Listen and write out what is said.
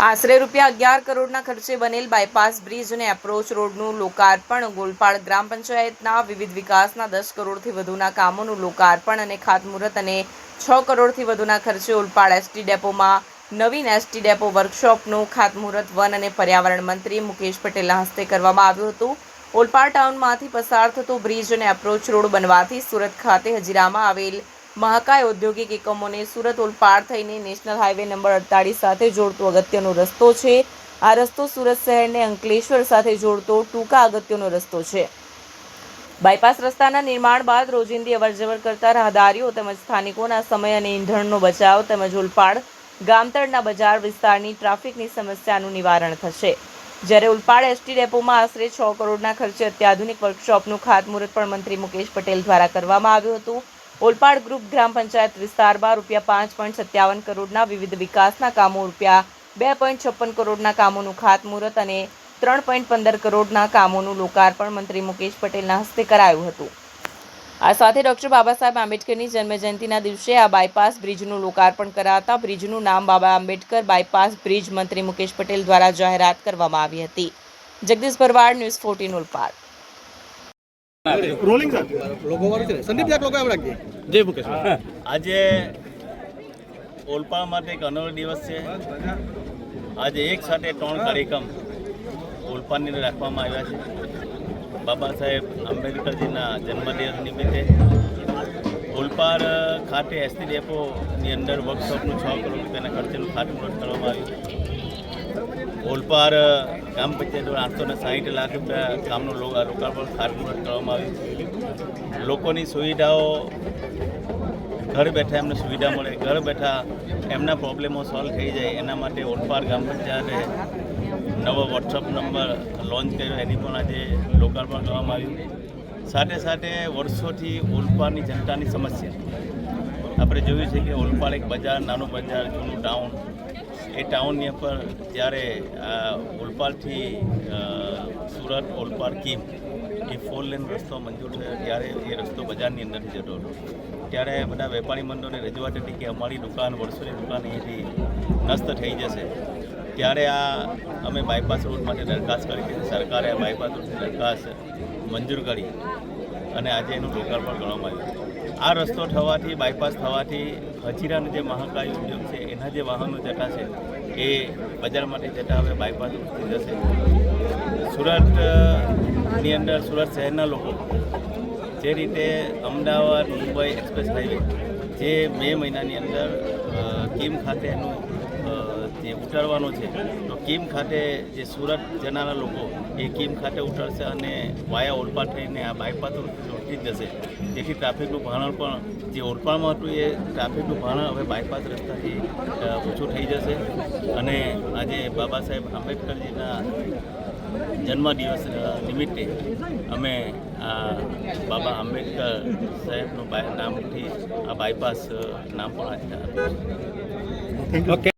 આશરે રૂપિયા અગિયાર કરોડના ખર્ચે બનેલ બાયપાસ બ્રિજ અને એપ્રોચ રોડનું લોકાર્પણ, ગોલપાડ ગ્રામ પંચાયતના વિવિધ વિકાસના દસ કરોડથી વધુના કામોનું લોકાર્પણ અને ખાતમુહૂર્ત અને છ કરોડથી વધુના ખર્ચે ઓલપાડ એસટી ડેપોમાં નવીન એસટી ડેપો વર્કશોપનું ખાતમુહૂર્ત વન અને પર્યાવરણ મંત્રી મુકેશ પટેલના હસ્તે કરવામાં આવ્યું હતું. ઓલપાડ ટાઉનમાંથી પસાર થતો બ્રિજ અને એપ્રોચ રોડ બનવાથી સુરત ખાતે હજીરામાં આવેલ મહાકાય ઔદ્યોગિક એકમોને સુરત ઓલપાડ થઈને નેશનલ હાઈવે નંબર અડતાળીસ સાથે જોડતો અગત્યનો રસ્તો છે. આ રસ્તો સુરત શહેરને અંકલેશ્વર સાથે જોડતો ટૂંકા અગત્યનો રસ્તો છે. બાયપાસ રસ્તાના નિર્માણ બાદ રોજિંદી અવરજવર કરતા રાહદારીઓ તેમજ સ્થાનિકોના સમય અને ઈંધણનો બચાવ તેમજ ઉલપાડ ગામતળના બજાર વિસ્તારની ટ્રાફિકની સમસ્યાનું નિવારણ થશે. જ્યારે ઉલપાડ એસટી ડેપોમાં આશરે છ કરોડના ખર્ચે અત્યાધુનિક વર્કશોપનું ખાતમુહૂર્ત પણ મંત્રી મુકેશ પટેલ દ્વારા કરવામાં આવ્યું હતું. ઓલપાડ ગ્રુપ ગ્રામ પંચાયત વિસ્તારમાં રૂપિયા પાંચ પોઈન્ટ સત્યાવન કરોડના વિવિધ વિકાસના કામો, રૂપિયા બે પોઈન્ટ છપ્પન કરોડના કામોનું ખાતમુહૂર્ત અને ત્રણ પોઈન્ટ પંદર કરોડના કામોનું લોકાર્પણ મંત્રી મુકેશ પટેલના હસ્તે કરાયું હતું. આ સાથે ડૉક્ટર બાબા સાહેબ આંબેડકરની જન્મજયંતિના દિવસે આ બાયપાસ બ્રિજનું લોકાર્પણ કરાતા બ્રિજનું નામ બાબા આંબેડકર બાયપાસ બ્રિજ મંત્રી મુકેશ પટેલ દ્વારા જાહેરાત કરવામાં આવી હતી. Jagdish Bharwad, news fourteen Olpad rolling sir લોકો વાળું છે સંદીપ જાક લોકો એમ રાખીએ જય મુકેશ આજે ઓલપાડ માટે એક અનોખો દિવસ છે. આજે એક સાથે ત્રણ કાર્યક્રમ ઓલપાની અંદર રાખવામાં આવ્યા છે. બાબા સાહેબ આંબેડકરજીના જન્મદિવસ નિમિત્તે ઓલપાડ ખાતે એસટી ડેપોની અંદર વર્કશોપનું છ કરોડ રૂપિયાના ખર્ચેનું ખાતમુહૂર્ત કરવામાં આવ્યું. ઓલપાડ ગ્રામ પંચાયત આઠસો ને સાહીઠ લાખ રૂપિયા કામનું લોકાર્પણ ખાતમુહૂર્ત કરવામાં આવ્યું લોકોની સુવિધાઓ, ઘર બેઠા એમને સુવિધા મળે. ઘર બેઠા એમના પ્રોબ્લેમો સોલ્વ થઈ જાય, એના માટે ઓલપાડ ગ્રામ પંચાયતે નવો વોટ્સઅપ નંબર લોન્ચ કર્યો. એની પણ આજે લોકાર્પણ કરવામાં આવ્યું સાથે સાથે વર્ષોથી ઓલપાડની જનતાની સમસ્યા. આપણે જોયું છે કે ઓલપાડ એક બજાર, નાનું બજાર, જૂનું ટાઉન. એ ટાઉનની ઉપર જ્યારે આ ઓલપાડથી સુરત, ઓલપાડ કીમ, એ ફોર લેન રસ્તો મંજૂર થયો ત્યારે એ રસ્તો બજારની અંદરથી જતો હતો. ત્યારે બધા વેપારી મંડળોને રજૂઆત હતી કે અમારી દુકાન, વર્ષોની દુકાન અહીંથી નષ્ટ થઈ જશે. ત્યારે આ અમે બાયપાસ રોડ માટે દરખાસ્ત કરી હતી સરકારે આ બાયપાસ રોડની દરખાસ્ત મંજૂર કરી અને આજે એનું લોકાર્પણ કરવામાં આવ્યું. આ રસ્તો થવાથી બાયપાસ થવાથી હજીરાનું જે મહાકાય ઉદ્યોગ છે એના જે વાહનો જતા છે, એ બજાર માટે જતા હવે બાયપાસ થઈ જશે. સુરતની અંદર સુરત શહેરના લોકો જે રીતે અમદાવાદ, મુંબઈ એક્સપ્રેસ હાઈવે જે મે મહિનાની અંદર કીમ ખાતે એનું જે ઉતારવાનો છે, તો કીમ ખાતે જે સુરત જનારા લોકો, એ કીમ ખાતે ઉતરશે અને વાયા ઓલપા થઈને આ બાયપાસ રોડથી જ જશે. જેથી ટ્રાફિકનું ભારણ પણ, જે ઓલપામાં હતું એ ટ્રાફિકનું ભારણ હવે બાયપાસ રસ્તાથી ઓછું થઈ જશે. અને આજે બાબા સાહેબ આંબેડકરજીના જન્મદિવસ નિમિત્તે અમે આ બાબા આંબેડકર સાહેબનું નામથી આ બાયપાસ નામ પણ આજે ઓકે